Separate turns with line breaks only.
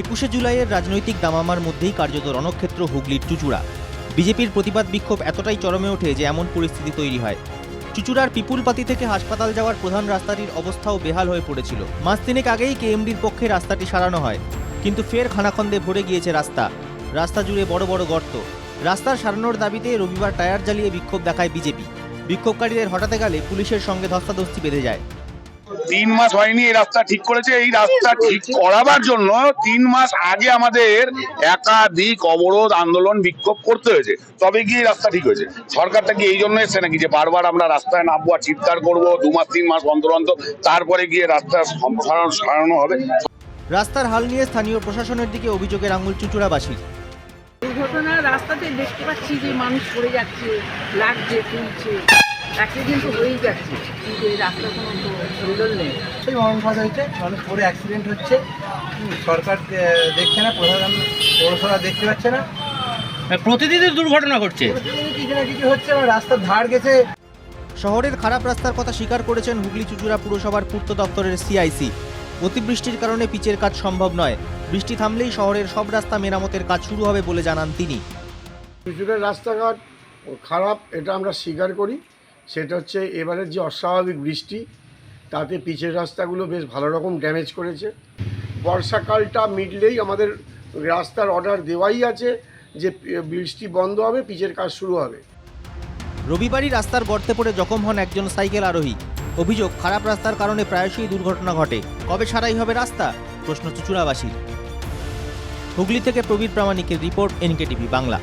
একুশে জুলাইয়ের রাজনৈতিক দামামার মধ্যেই কার্যত রণক্ষেত্র হুগলির চুচুড়া। বিজেপির প্রতিবাদ বিক্ষোভ এতটাই চরমে ওঠে যে এমন পরিস্থিতি তৈরি হয়। চুচুড়ার পিপুলপাতি থেকে হাসপাতাল যাওয়ার প্রধান রাস্তাটির অবস্থাও বেহাল হয়ে পড়েছিল। মাস তিনেক আগেই কেএমডির পক্ষে রাস্তাটি সারানো হয়। কিন্তু ফের খানাখন্দে ভরে গিয়েছে রাস্তা। রাস্তা জুড়ে বড় বড় গর্ত। রাস্তার সারানোর দাবিতে রবিবার টায়ার জ্বালিয়ে বিক্ষোভ দেখায় বিজেপি। বিক্ষোভকারীদের হঠাতে গেলে পুলিশের সঙ্গে ধস্তাধস্তি বেঁধে যায়।
তিন মাস হয়নি এই রাস্তা ঠিক করেছে। এই রাস্তা ঠিক করাবার জন্য তিন মাস আগে আমাদের একাধিক অবরোধ আন্দোলন বিক্ষোভ করতে হয়েছে। তবে গিয়ে এই রাস্তা ঠিক হয়েছে। সরকারটা কি এই জন্য এসছে নাকি যে বারবার আমরা রাস্তায় নামবো আর চিৎকার করব দু মাস তিন মাস অন্তর অন্তর তারপরে গিয়ে রাস্তা সম্প্রসারণ সারানো হবে?
রাস্তার হাল নিয়ে স্থানীয় প্রশাসনের দিকে অভিযোগের আঙুল চুচুড়াবাসীর
দুর্ঘটনা রাস্তাতে দেখতে পাচ্ছি যে মানুষ পড়ে যাচ্ছে লাগছে তুলছে। অ্যাক্সিডেন্ট তো হয়েই যাচ্ছে কিন্তু এই রাস্তা কোনো তো নেই।
সেই হয়েছে মানুষ পরে অ্যাক্সিডেন্ট হচ্ছে। সরকার দেখছে না প্রশাসন পৌরসভা দেখতে পাচ্ছে না।
প্রতিদিনই দুর্ঘটনা ঘটছে।
কিছু না কিছু হচ্ছে না রাস্তার ধার গেছে।
শহরের খারাপ রাস্তার কথা স্বীকার করেছেন হুগলি চুচুড়া পুরসভার পূর্ত দপ্তরের সিআইসি। অতিবৃষ্টির কারণে পিচের কাজ সম্ভব নয়। বৃষ্টি থামলেই শহরের সব রাস্তা মেরামতের কাজ শুরু হবে বলে জানান তিনি।
চুচুড়ের রাস্তাঘাট খারাপ এটা আমরা স্বীকার করি। সেটা হচ্ছে এবারের যে অস্বাভাবিক বৃষ্টি, তাতে পিচের রাস্তাগুলো বেশ ভালো রকম ড্যামেজ করেছে। বর্ষাকালটা মিটলেই আমাদের রাস্তার অর্ডার দেওয়াই আছে যে বৃষ্টি বন্ধ হবে, পিচের কাজ শুরু হবে।
রবিবারই রাস্তার গর্তে পড়ে জখম হন একজন সাইকেল আরোহী। অভিযোগ, খারাপ রাস্তার কারণে প্রায়শই দুর্ঘটনা ঘটে। কবে সারাই হবে রাস্তা? প্রশ্ন চুচুড়াবাসীর। হুগলি থেকে প্রবীর প্রামাণিকের রিপোর্ট, এনকেটিভি বাংলা।